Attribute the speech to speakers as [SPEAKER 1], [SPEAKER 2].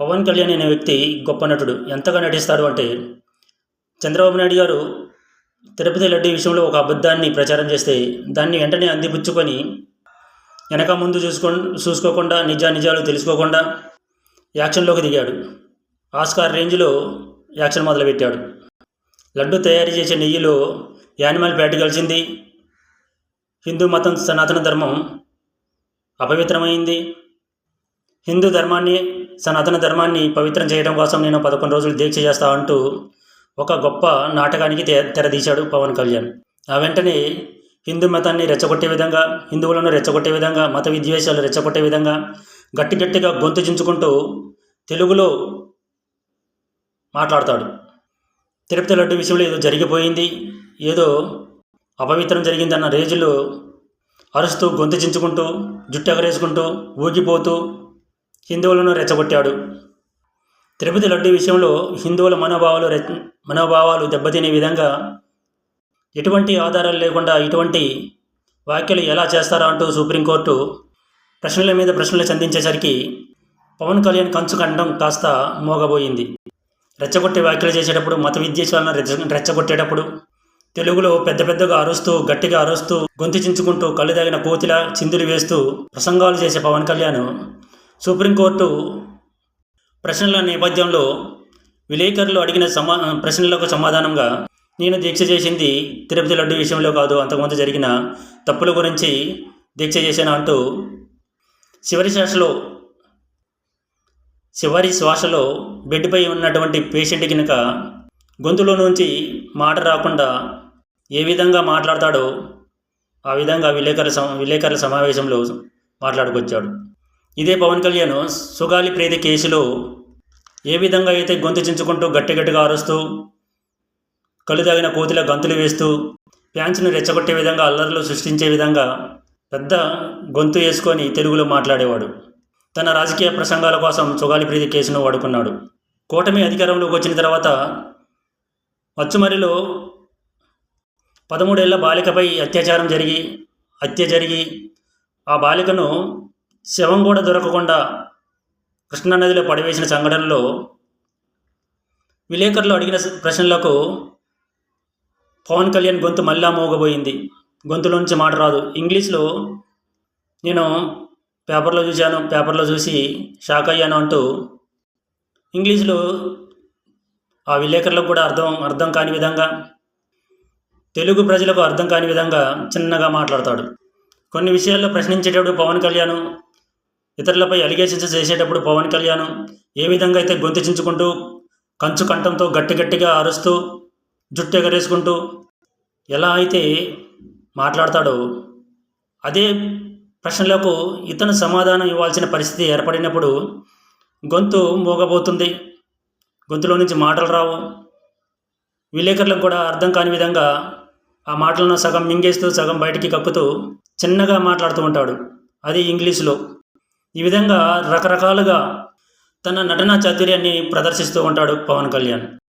[SPEAKER 1] పవన్ కళ్యాణ్ అనే వ్యక్తి గొప్ప నటుడు. ఎంతగా నటిస్తాడు అంటే చంద్రబాబు నాయుడు గారు తిరుపతి లడ్డు విషయంలో ఒక అబద్ధాన్ని ప్రచారం చేస్తే దాన్ని వెంటనే అందిపుచ్చుకొని వెనక ముందు చూసుకో చూసుకోకుండా నిజా నిజాలు తెలుసుకోకుండా యాక్షన్లోకి దిగాడు. ఆస్కార్ రేంజ్లో యాక్షన్ మొదలుపెట్టాడు. లడ్డు తయారు చేసే నెయ్యిలో యానిమల్ ఫ్యాట్ కలిసింది. హిందూ మతం సనాతన ధర్మం అపవిత్రమైంది. హిందూ ధర్మాన్ని సనాతన ధర్మాన్ని పవిత్రం చేయడం కోసం నేను పదకొండు రోజులు దీక్ష చేస్తా అంటూ ఒక గొప్ప నాటకానికి తె తెరదీశాడు పవన్ కళ్యాణ్. ఆ వెంటనే హిందూ మతాన్ని రెచ్చగొట్టే విధంగా హిందువులను రెచ్చగొట్టే విధంగా మత విద్వేషాలు రెచ్చగొట్టే విధంగా గట్టి గట్టిగా గొంతు చించుకుంటూ తెలుగులో మాట్లాడతాడు. తిరుపతి లడ్డు విషయంలో ఏదో జరిగిపోయింది ఏదో అపవిత్రం జరిగిందన్న రేజులు అరుస్తూ గొంతు చించుకుంటూ జుట్టు ఎగరేసుకుంటూ ఊగిపోతూ హిందువులను రెచ్చగొట్టాడు. తిరుపతి లడ్డు విషయంలో హిందువుల మనోభావాలు రె మనోభావాలు దెబ్బతినే విధంగా ఎటువంటి ఆధారాలు లేకుండా ఇటువంటి వ్యాఖ్యలు ఎలా చేస్తారా అంటూ సుప్రీంకోర్టు ప్రశ్నల మీద ప్రశ్నలు సంధించేసరికి పవన్ కళ్యాణ్ కంచు కండం కాస్త మోగబోయింది. రెచ్చగొట్టే వ్యాఖ్యలు చేసేటప్పుడు మత విద్వేషాలను రెచ్చ రెచ్చగొట్టేటప్పుడు తెలుగులో పెద్ద పెద్దగా అరుస్తూ గట్టిగా అరుస్తూ గొంతు చించుకుంటూ కళ్ళు తగిన కోతిలా చిందులు వేస్తూ ప్రసంగాలు చేసే పవన్ కళ్యాణ్ సుప్రీంకోర్టు ప్రశ్నల నేపథ్యంలో విలేకరులు అడిగిన సమా ప్రశ్నలకు సమాధానంగా నేను దీక్ష చేసింది తిరుపతి లడ్డు విషయంలో కాదు. అంతకుముందు జరిగిన తప్పుల గురించి దీక్ష చేశాను అంటూ చివరి శ్వాసలో చివరి శ్వాసలో బెడ్పై ఉన్నటువంటి పేషెంట్ కనుక గొంతులో నుంచి మాట రాకుండా ఏ విధంగా మాట్లాడతాడో ఆ విధంగా విలేకరుల సమ విలేకరుల సమావేశంలో మాట్లాడుకొచ్చాడు. ఇదే పవన్ కళ్యాణ్ సుగాలి ప్రీతి కేసులో ఏ విధంగా అయితే గొంతు చించుకుంటూ గట్టి గట్టిగా అరుస్తూ కళ్ళు తాగిన కోతిల గంతులు వేస్తూ ఫ్యాన్స్ను రెచ్చగొట్టే విధంగా అల్లర్లు సృష్టించే విధంగా పెద్ద గొంతు వేసుకొని తెలుగులో మాట్లాడేవాడు. తన రాజకీయ ప్రసంగాల కోసం సుగాలి ప్రీతి కేసును వాడుకున్నాడు. కూటమి అధికారంలోకి వచ్చిన తర్వాత అచ్చుమరిలో పదమూడేళ్ళ బాలికపై అత్యాచారం జరిగి హత్య జరిగి ఆ బాలికను శవం కూడా దొరకకుండా కృష్ణానదిలో పడవేసిన సంఘటనలో విలేకరులు అడిగిన ప్రశ్నలకు పవన్ కళ్యాణ్ గొంతు మళ్ళా మోగబోయింది. గొంతులోంచి మాట రాదు. ఇంగ్లీష్లో నేను పేపర్లో చూశాను. పేపర్లో చూసి షాక్ అయ్యాను అంటూ ఇంగ్లీష్లో ఆ విలేకరులకు కూడా అర్థం అర్థం కాని విధంగా తెలుగు ప్రజలకు అర్థం కాని విధంగా చిన్నగా మాట్లాడతాడు. కొన్ని విషయాల్లో ప్రశ్నించేటప్పుడు పవన్ కళ్యాణ్ ఇతరులపై అలిగేషన్స్ చేసేటప్పుడు పవన్ కళ్యాణ్ ఏ విధంగా అయితే గొంతెచించుకుంటూ కంచు కంఠంతో గట్టి గట్టిగా అరుస్తూ జుట్టు ఎగరేసుకుంటూ ఎలా అయితే మాట్లాడతాడో అదే ప్రశ్నలకు ఇతను సమాధానం ఇవ్వాల్సిన పరిస్థితి ఏర్పడినప్పుడు గొంతు మోగబోతుంది. గొంతులో నుంచి మాటలు రావు. విలేకరులకు కూడా అర్థం కాని విధంగా ఆ మాటలను సగం మింగేస్తూ సగం బయటికి కక్కుతూ చిన్నగా మాట్లాడుతూ ఉంటాడు. అది ఇంగ్లీష్లో. ఈ విధంగా రకరకాలుగా తన నటనా చాతుర్యాన్ని ప్రదర్శిస్తూ ఉంటాడు పవన్ కళ్యాణ్.